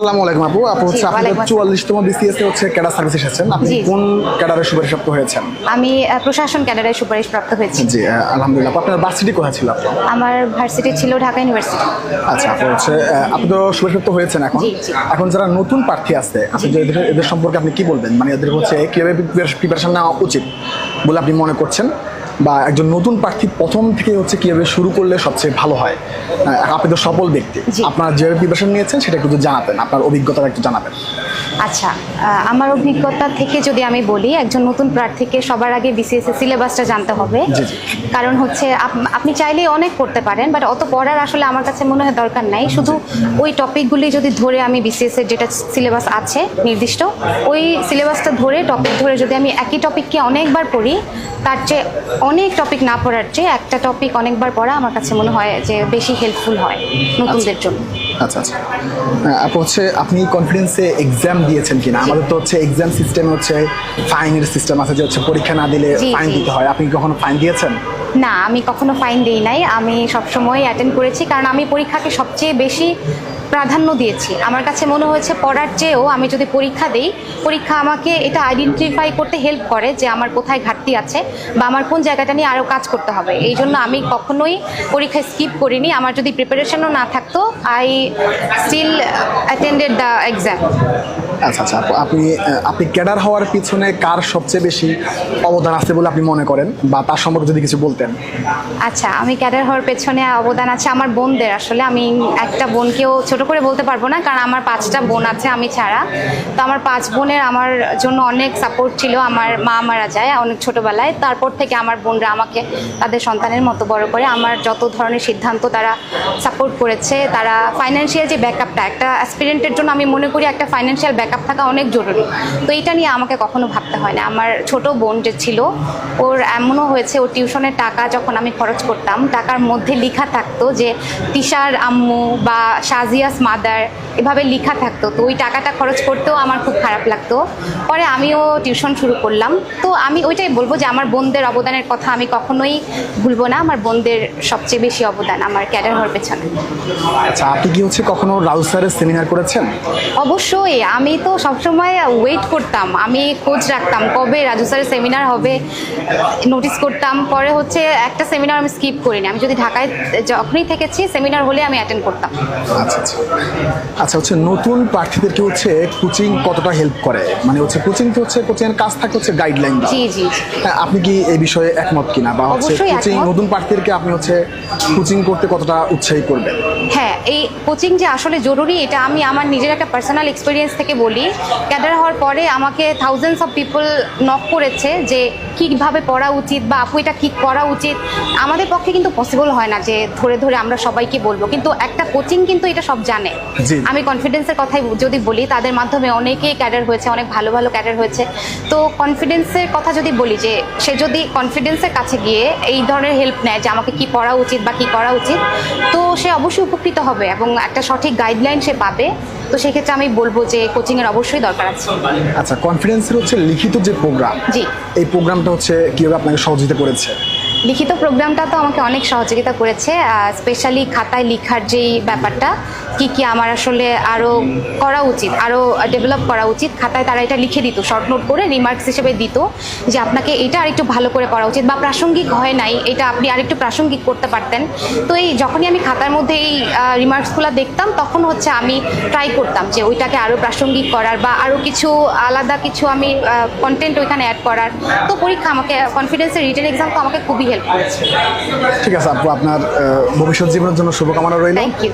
আসসালামু আলাইকুম আপু। আপু হচ্ছে জি, আপনাদের চুয়াল্লিশতম বিসিএস এ হচ্ছে ক্যাডার সার্ভিস এসেছেন আপনি। কোন ক্যাডারের সুপারিশপ্রাপ্ত হয়েছেন? আমি প্রশাসন ক্যাডারের সুপারিশপ্রাপ্ত হয়েছি। জি আলহামদুলিল্লাহ। আপনার ভার্সিটি কোথায় ছিল আপনার আমার ভার্সিটি ছিল ঢাকা ইউনিভার্সিটি। আচ্ছা আপু হচ্ছে আপনি তো সুপারিশপ্রাপ্ত হয়েছেন এখন। এখন যারা নতুন প্রার্থী আছে আপনি এদের এদের সম্পর্কে আপনি কি বলবেন? মানে এদের হচ্ছে কীভাবে প্রিপারেশন নেওয়া উচিত বলে আপনি মনে করছেন? বা একজন নতুন প্রার্থী প্রথম থেকে হচ্ছে কীভাবে শুরু করলে সবচেয়ে ভালো হয়? আপনি তো সফল ব্যক্তি। আপনার যে প্রিপারেশন নিয়েছেন সেটা একটু জানাবেন আপনার অভিজ্ঞতাটা একটু জানাবেন। আচ্ছা আমার অভিজ্ঞতা থেকে যদি আমি বলি একজন নতুন প্রার্থীকে সবার আগে বিসিএস এর সিলেবাসটা জানতে হবে। কারণ হচ্ছে আপ- আপনি চাইলেই অনেক করতে পারেন বাট অত পড়ার আসলে আমার কাছে মনে হয় দরকার নাই। শুধু ওই টপিকগুলি যদি ধরে আমি বিসিএস এর যেটা সিলেবাস আছে নির্দিষ্ট ওই সিলেবাসটা ধরে টপিক ধরে যদি আমি একই টপিককে অনেকবার পড়ি তার চেয়ে অনেক টপিক না পড়ার চেয়ে একটা টপিক অনেকবার পড়া আমার কাছে মনে হয় যে বেশি হেল্পফুল হয় নতুনদের জন্য। আচ্ছা আচ্ছা। আপু হচ্ছে আপনি কনফিডেন্সে এক্সাম দিয়েছেন কিনা? আমাদের তো হচ্ছে এক্সাম সিস্টেম হচ্ছে ফাইনের সিস্টেম আছে যে হচ্ছে পরীক্ষা না দিলে ফাইন দিতে হয়। আপনি কখনো ফাইন দিয়েছেন? না, আমি কখনো ফাইন দিই নাই। আমি সবসময় অ্যাটেন্ড করেছি, কারণ আমি পরীক্ষাকে সবচেয়ে বেশি প্রাধান্য দিয়েছি। আমার কাছে মনে হয়েছে পড়ার চেয়েও আমি যদি পরীক্ষা দিই, পরীক্ষা আমাকে এটা আইডেন্টিফাই করতে হেল্প করে যে আমার কোথায় ঘাটতি আছে বা আমার কোন জায়গাটা নিয়ে আরও কাজ করতে হবে। এই জন্য আমি কখনোই পরীক্ষা স্কিপ করিনি। আমার যদি প্রিপারেশনও না থাকতো I still attended the exam আচ্ছা আচ্ছা আপু, আপনি আপনি ক্যাডার হওয়ার পিছনে কার সবচেয়ে বেশি অবদান আছে বলে আপনি মনে করেন? বা তার সম্পর্কে যদি কিছু বলতেন। আচ্ছা আমি ক্যাডার হওয়ার পেছনে অবদান আছে আমার বোনদের। আসলে আমি একটা বোনকেও ছোট করে বলতে পারব না, কারণ আমার পাঁচটা বোন আছে আমি ছাড়া। তো আমার পাঁচ বোনের আমার জন্য অনেক সাপোর্ট ছিল। আমার মা মারা যায় অনেক ছোটবেলায়। তারপর থেকে আমার বোনরা আমাকে তাদের সন্তানের মতো বড় করে আমার যত ধরনের সিদ্ধান্ত তারা সাপোর্ট করেছে, তারা ফাইন্যান্সিয়াল যে ব্যাকআপটা একটা অ্যাসপিরেন্টের জন্য আমি মনে করি একটা ফাইন্যান্সিয়াল ব্যাকআপ থাকা অনেক জরুরি। তো এটা নিয়ে আমাকে কখনো ভাবতে হয় না। আমার ছোট বোন যে ছিল, ওর এমনও হয়েছে ওর টিউশনের টাকা যখন আমি খরচ করতাম টাকার মধ্যে লেখা থাকতো যে তিশার আম্মু বা শাজিয়াস মাদার এভাবে লেখা থাকতো। তো ওই টাকাটা খরচ করতেও আমার খুব খারাপ লাগতো। পরে আমিও টিউশন শুরু করলাম। তো আমি ওইটাই বলব যে আমার বোনদের অবদানের কথা আমি কখনোই ভুলবো না। আমার বোনদের সবচেয়ে বেশি অবদান আমার ক্যাডার হওয়ার পেছনে। আচ্ছা আপনি কি হচ্ছে কখনো রাউস স্যারের সেমিনার করেছেন? অবশ্যই। আমি তো সবসময় ওয়েট করতাম। আমি খোঁজ রাখতাম কবে রাজু স্যারের সেমিনার হবে নোটিস করতাম। পরে হচ্ছে একটা সেমিনার আমি স্কিপ করিনি। আমি যদি ঢাকায় যখনই থেকেছি সেমিনার হলে আমি অ্যাটেন্ড করতাম। আচ্ছা আচ্ছা। আচ্ছা হচ্ছে নতুন প্রার্থীদেরকে হচ্ছে কোচিং কতটা হেল্প করে? মানে হচ্ছে কোচিং তো হচ্ছে কোচিং এর কাজ থাকে হচ্ছে গাইডলাইন জি জি জি। হ্যাঁ, আপনি কি এই বিষয়ে একমত কিনা? বা হচ্ছে কোচিং নতুন প্রার্থীদেরকে আপনি হচ্ছে কোচিং করতে কতটা উৎসাহী করবেন? হ্যাঁ এই কোচিং যে আসলে জরুরি এটা আমি আমার নিজের একটা পার্সোনাল এক্সপিরিয়েন্স থেকে বলি। ক্যাডার হওয়ার পরে আমাকে থাউজেন্ডস অফ পিপল নক করেছে যে কীভাবে পড়া উচিত বা আপু এটা কী করা উচিত। আমাদের পক্ষে কিন্তু পসিবল হয় না যে ধরে ধরে আমরা সবাইকে বলব। কিন্তু একটা কোচিং কিন্তু এটা সব জানে। আমি কনফিডেন্সের কথাই যদি বলি তাদের মাধ্যমে অনেকেই ক্যাডার হয়েছে অনেক ভালো ভালো ক্যাডার হয়েছে। তো কনফিডেন্সের কথা যদি বলি যে সে যদি কনফিডেন্সের কাছে গিয়ে এই ধরনের হেল্প নেয় যে আমাকে কি পড়া উচিত বা কি করা উচিত? তো সে অবশ্যই উপকৃত হবে এবং একটা সঠিক গাইডলাইন সে পাবে। তো সেক্ষেত্রে আমি বলব যে কোচিংয়ের অবশ্যই দরকার আছে। আচ্ছা কনফিডেন্সের হচ্ছে লিখিত যে প্রোগ্রাম জি। এই প্রোগ্রামটা হচ্ছে কীভাবে আপনাকে সহযোগিতা করেছে? লিখিত প্রোগ্রামটা তো আমাকে অনেক সহযোগিতা করেছে স্পেশালি খাতায় লেখার যেই ব্যাপারটা, কি কি আমার আসলে আরও করা উচিত আরও ডেভেলপ করা উচিত। খাতায় তারা এটা লিখে দিত শর্ট নোট করে রিমার্কস হিসেবে দিত যে আপনাকে এটা আরেকটু ভালো করে করা উচিত বা প্রাসঙ্গিক হয় নাই, এটা আপনি আরেকটু প্রাসঙ্গিক করতে পারতেন। তো এই যখনই আমি খাতার মধ্যে এই রিমার্কসগুলো দেখতাম, তখন হচ্ছে আমি ট্রাই করতাম যে ওইটাকে আরও প্রাসঙ্গিক করার বা আরও কিছু আলাদা কিছু আমি কন্টেন্ট ওইখানে অ্যাড করার। তো পরীক্ষা আমাকে কনফিডেন্সের রিটেন এক্সাম তো আমাকে খুবই হেল্প করেছে। ঠিক আছে আপু আপনার ভবিষ্যৎ জীবনের জন্য শুভকামনা রইল। Thank you